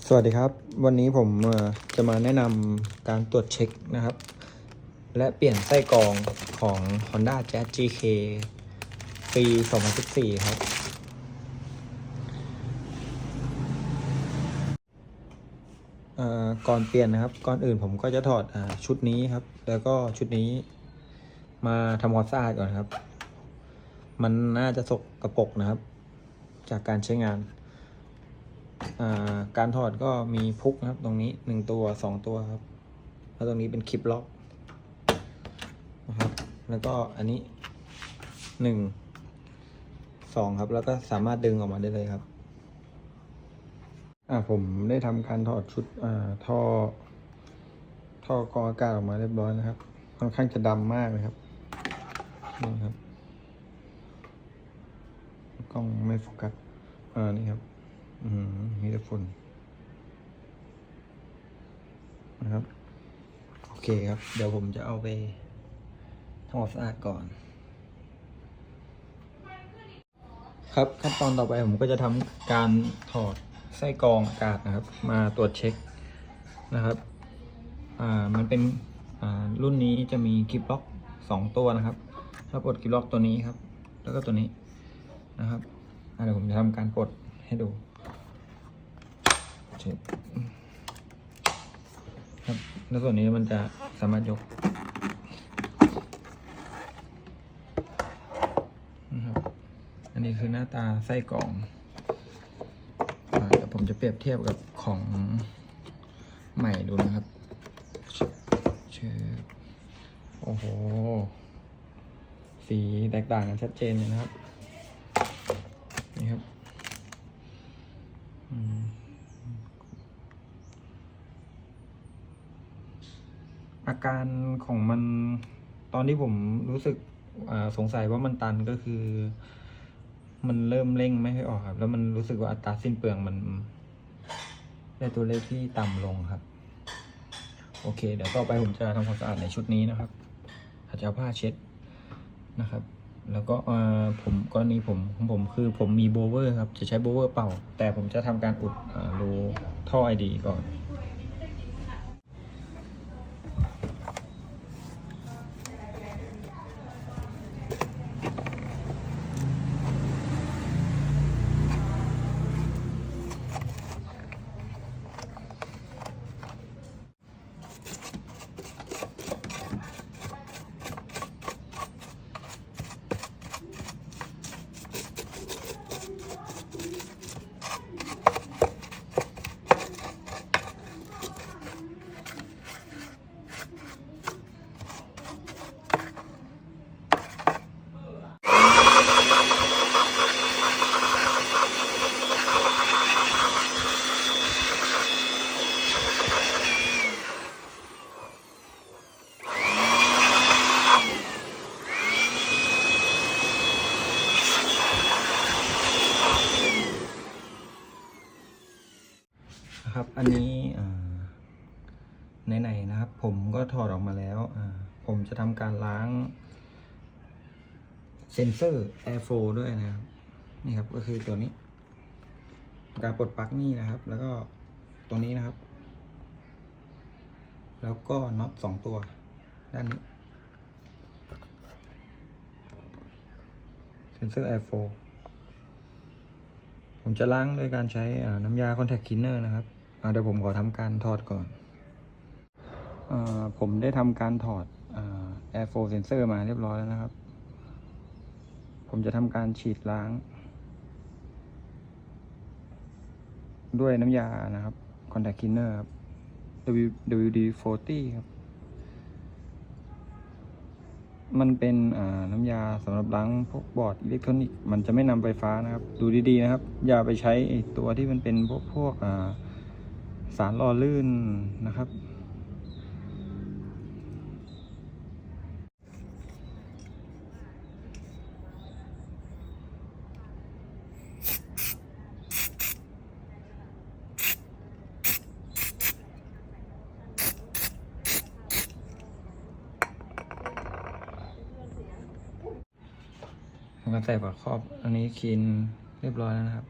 สวัสดีครับ วันนี้ผมจะมาแนะนำการตรวจเช็คนะครับ และเปลี่ยนไส้กรองของ Honda Jazz GK ปี 2014 ครับเอ่อก่อนเปลี่ยนนะครับ ก่อนอื่นผมก็จะถอดอชุดนี้ครับ แล้วก็ชุดนี้มาทำความสะอาดก่อนครับ มันน่าจะสกกระปกนะครับ จากการใช้งาน การถอดก็มีพุกนะครับ ตรงนี้หนึ่งตัวสองตัวครับ แล้วตรงนี้เป็นคลิปล็อกนะครับ แล้วก็อันนี้หนึ่งสองครับ แล้วก็สามารถดึงออกมาได้เลยครับอ่าผมได้ทำการถอดชุดอ่าท่อ ท่อกรองอากาศออกมาเรียบร้อยนะครับ ค่อนข้างจะดำมากนะครับนี่ครับกล้องไม่โฟกัสอ่านี่ครับ อืมมีแต่ฝุ่นนะครับ โอเคครับ เดี๋ยวผมจะเอาไปทำความสะอาดก่อน ครับขั้นตอนต่อไปผมก็จะทำการถอดไส้กรองอากาศนะครับ มาตรวจเช็คนะครับ อ่า มันเป็น อ่า รุ่นนี้จะมีคลิปล็อกสองตัวนะครับ ถ้าปลดคลิปล็อกตัวนี้ครับ แล้วก็ตัวนี้นะครับเดี๋ยวผมจะทำการปลดให้ดู เช็ดครับแล้วส่วนนี้มันจะสามารถยกนะครับอันนี้คือหน้าตาไส้กรองอ่าเดี๋ยวผมจะเปรียบเทียบกับของใหม่ดูนะครับเชิญโอ้โห สีแตกต่างกันชัดเจนเลยนะครับ นี่ครับอืม อา การของมันตอนที่ผมรู้สึกสงสัยว่ามันตันก็คือ มันเริ่มเร่งไม่ให้ออกครับ แล้วมันรู้สึกว่าอัตราสิ้นเปลืองมัน ได้ตัวเลขที่ต่ำลงครับ โอเค เดี๋ยวต่อไปผมจะทำความสะอาดในชุดนี้นะครับอาจจะเอาผ้าเช็ดนะครับ แล้วก็ผมกรณีผมของผมคือผมมีโบเวอร์ครับ จะใช้โบเวอร์เป่า แต่ผมจะทำการอุดรูท่อไอดีก่อน นะครับ อันนี้อ่าไหนๆนะครับ ผมก็ถอดออกมาแล้ว ผมจะทำการล้าง เซนเซอร์ Airflow ด้วยนะครับ นี่ครับก็คือตัวนี้ การปลดปลั๊กนี่นะครับ แล้วก็ตัวนี้นะครับ แล้วก็น็อตสองตัว ด้านนี้ เซนเซอร์ Airflow ผมจะล้างด้วยการใช้น้ำยา Contact Cleaner นะครับเดี๋ยวผมขอทำการถอดก่อนอผมได้ทำการถอดอ่า Airflow Sensor มาเรียบร้อยแล้วนะครับ ผมจะทำการฉีดล้าง ด้วยน้ำยานะครับ Contact Cleaner ครับ WD-40 ครับ มันเป็นน้ำยาสำหรับล้างพวกบอร์ดอิเล็กทรอนิกส์มันจะไม่นำไฟฟ้านะครับ ดูดีๆนะครับ อย่าไปใช้ตัวที่มันเป็นพวกพวกสารหล่อลื่นนะครับ ผมก็ใส่ฝาครอบอันนี้คลีนเรียบร้อยแล้วนะครับ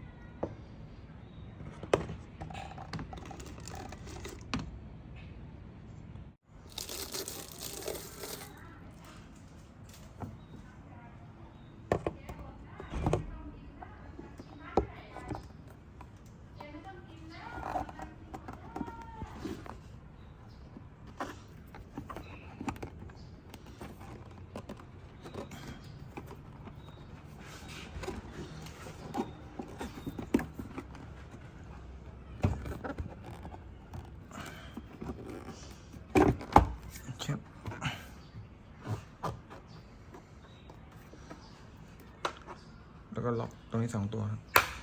แล้วก็ล็อกตรงนี้สองตัว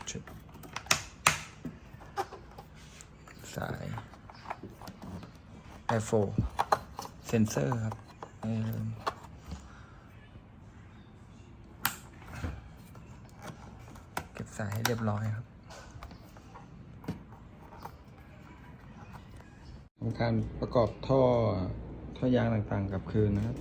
ชึบสายไอโฟเซนเซอร์ครับไม่ลืมเก็บสายให้เรียบร้อยครับทำการประกอบท่อท่อยางต่างๆกับคืนนะครับ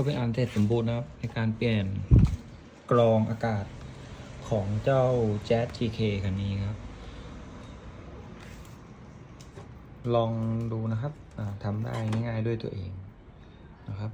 ก็เป็นอันเสร็จสมบูรณ์นะครับ ในการเปลี่ยนกรองอากาศของเจ้า Jazz GK คันนี้ครับ ลองดูนะครับทำได้ง่ายๆด้วยตัวเองนะครับ